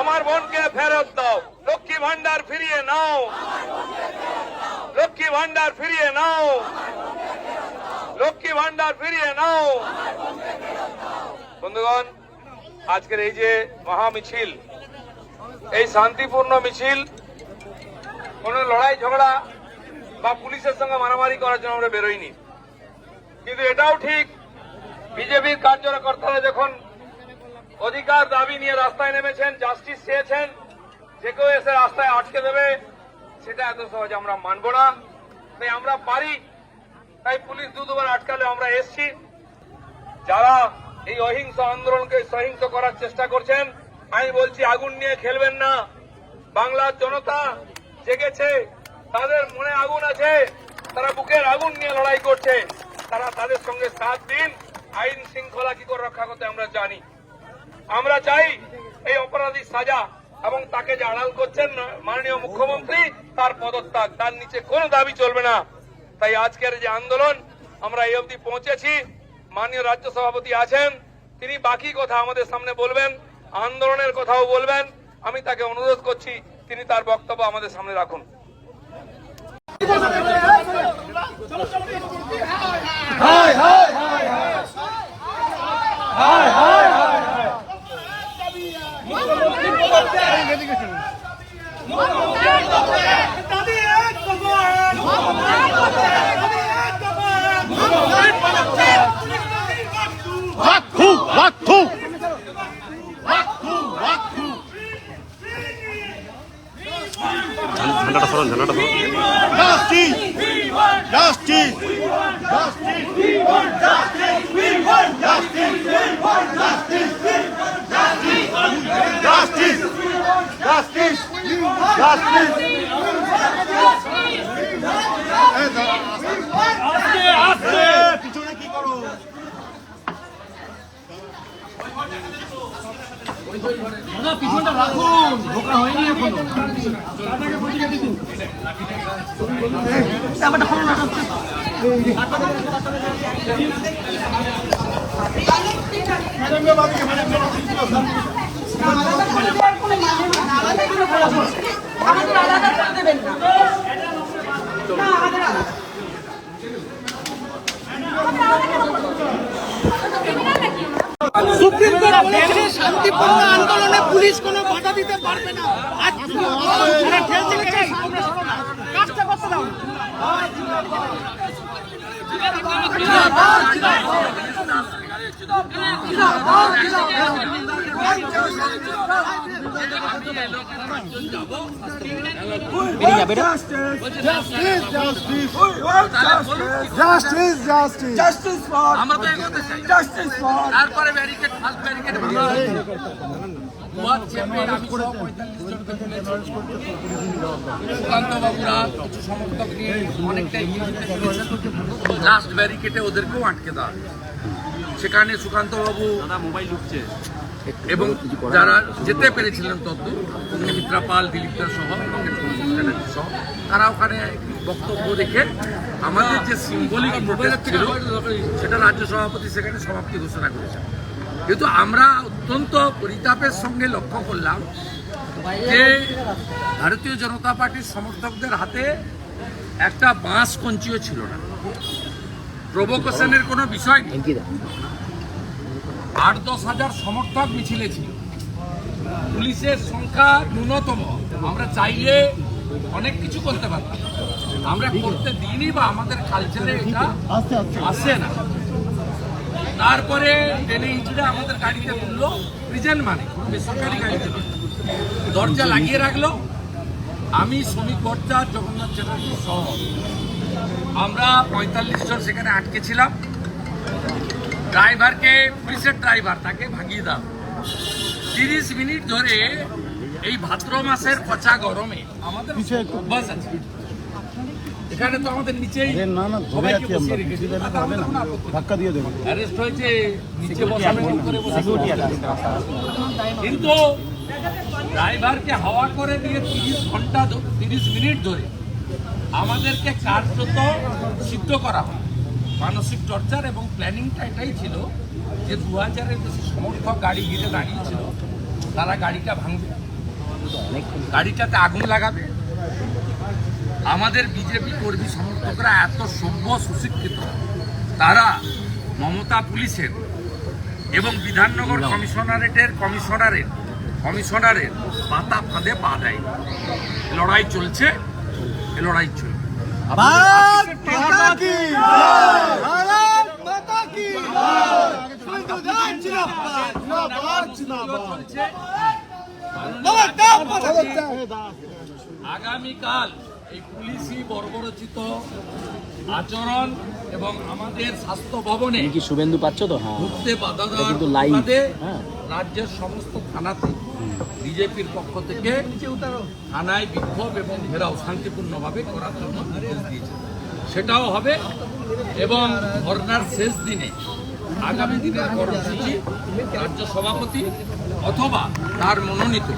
আমার বোনকে ফেরত দাও। লক্ষ্মী ভান্ডার ফিরিয়ে নাও। লক্ষ্মী ভান্ডার ফিরিয়ে নাও। লক্ষ্মী ভান্ডার ফিরিয়ে নাও। বন্ধুগণ, আজকের এই যে মহা মিছিল এই শান্তিপূর্ণ মিছিল, কোন লড়াই, ঝগড়া বা পুলিশের সঙ্গে মারামারি করার জন্য আমরা বেরোইনি। কিন্তু এটাও ঠিক, বিজেপির কার্যকর্তারা যখন অধিকার দাবি নিয়ে রাস্তায় নেমেছেন জাস্টিস চেয়েছেন, যে কেউ এসে রাস্তায় আটকে দেবে, সেটা এত সহজ আমরা মানব না। তাই আমরা পারি, তাই পুলিশ দু দুবার আটকালে আমরা এসছি। যারা এই অহিংস আন্দোলনকে সহিংস করার চেষ্টা করছেন, আমি বলছি আগুন নিয়ে খেলবেন না। বাংলার জনতা জেগেছে, তাদের মনে আগুন আছে, তারা বুকের আগুন নিয়ে লড়াই করছে, তারা তাদের সঙ্গে সাথ দিন আইন শৃঙ্খলা কি করে রক্ষা করতে আমরা জানি। আমরা চাই এই অপরাধী সাজা এবং তাকে যে আড়াল করছেন মাননীয় মুখ্যমন্ত্রী তার পদত্যাগ তার নিচে কোনো দাবি চলবে না তাই আজকের যে আন্দোলন আমরা এই অবধি পৌঁছেছি মাননীয় রাজ্য সভাপতি আছেন তিনি বাকি কথা আমাদের সামনে বলবেন আন্দোলনের কথাও বলবেন আমি তাকে অনুরোধ করছি তিনি তার বক্তব্য আমাদের সামনে রাখুন ঝান্ডাটা সরান ঝান্ডাটা সরান Justice, justice, justice, পিছনে কি করো আমাদের আলাদা করে দেবেন না। না আমাদের আলাদা। সুপ্রিম কোর্ট বলেছে শান্তিপূর্ণ আন্দোলনে পুলিশ কোনো বাধা দিতে পারবে আজ না। কাজটা করতে দাও Justice, justice. আমরা তো এগোতে চাই তারপরে ব্যারিকেড অনেকটাই লাস্ট ব্যারিকেডে ওদেরকেও আটকে দেওয়া। সেখানে সুকান্ত বাবু মোবাইল ঢুকছে। এবং যারা যেতে পেরেছিলেন তদ্দূর অগ্নিমিত্রা পাল দিলীপ দাস সহ রকেট সহ তারা ওখানে বক্তব্য রেখে আমাদের যে সিম্বলিক প্রোটেস্ট ছিল সেটা রাজ্য সভাপতি সেখানে সমাপ্তি ঘোষণা করেছেন। কিন্তু আমরা অত্যন্ত পরিতাপের সঙ্গে লক্ষ্য করলাম যে ভারতীয় জনতা পার্টির সমর্থকদের হাতে একটা বাঁশ কঞ্চিও ছিল না। প্রভোকেশনের কোনো বিষয় নেই। আট দশ হাজার সমর্থক মিছিলে ছিল। পুলিশের সংখ্যা ন্যূনতম। আমরা চাইলে অনেক কিছু করতে পারতাম। আমরা করতে দিইনি বা আমাদের কালচারে এটা আসে না। তারপরে টেনে ইঁচড়ে আমাদের গাড়িতে তুললো। প্রিজেন্ট মানে বেসরকারি গাড়িতে দরজা লাগিয়ে রাখল। আমি শ্রমিক ভট্টাচার্য জগন্নাথ চ্যাটার্জি সহ আমরা পঁয়তাল্লিশ জন সেখানে আটকে ছিলাম। ড্রাইভারকে পুলিশের ড্রাইভার তাকে ভাগিয়ে দাও। তিরিশ মিনিট ধরে এই ভাদ্র মাসের পচা গরমে আমাদের অভ্যাস আছে। এখানে তো আমাদের নিচেই না না ধরে আছি আমরা। কিছু ব্যাপার হবে না। ধাক্কা দিয়ে দেবে। অ্যারেস্ট হয়েছে নিচে বসানো করে বসেছে। কিন্তু ড্রাইভারকে হাওয়া করে দিয়ে তিরিশ ঘণ্টা তিরিশ মিনিট ধরে আমাদেরকে কার্যত সিদ্ধ করা হয়। মানসিক টর্চার এবং প্ল্যানিংটা এটাই ছিল যে দু হাজারের বেশি সমর্থক গাড়ি ঘিরে দাঁড়িয়েছিল তারা গাড়িটা ভাঙবে। গাড়িটাতে আগুন লাগাবে। আমাদের বিজেপি কর্মী সমর্থকরা এত সভ্য সুশিক্ষিত তারা মমতা পুলিশের এবং বিধাননগর কমিশনারেটের কমিশনারের কমিশনারের পাতা ফাঁদে পা দেয়। লড়াই চলছে। লড়াই চলবে। আগামীকাল এই পুলিশি বর্বরচিত আচরণ এবং আমাদের স্বাস্থ্য ভবনে কি শুভেন্দু পাচ্ছ তো? হ্যাঁ। ঢুকতে বাধা দেওয়ার হ্যাঁ। রাজ্যের সমস্ত থানাতে বিজেপির পক্ষ থেকে থানায় বিক্ষোভ এবং ঘেরাও শান্তিপূর্ণভাবে করার জন্য নির্দেশ দিয়েছে। সেটাও হবে এবং ধর্নার শেষ দিনে আগামী দিনের কর্মসূচি রাজ্য সভাপতি অথবা তার মনোনীত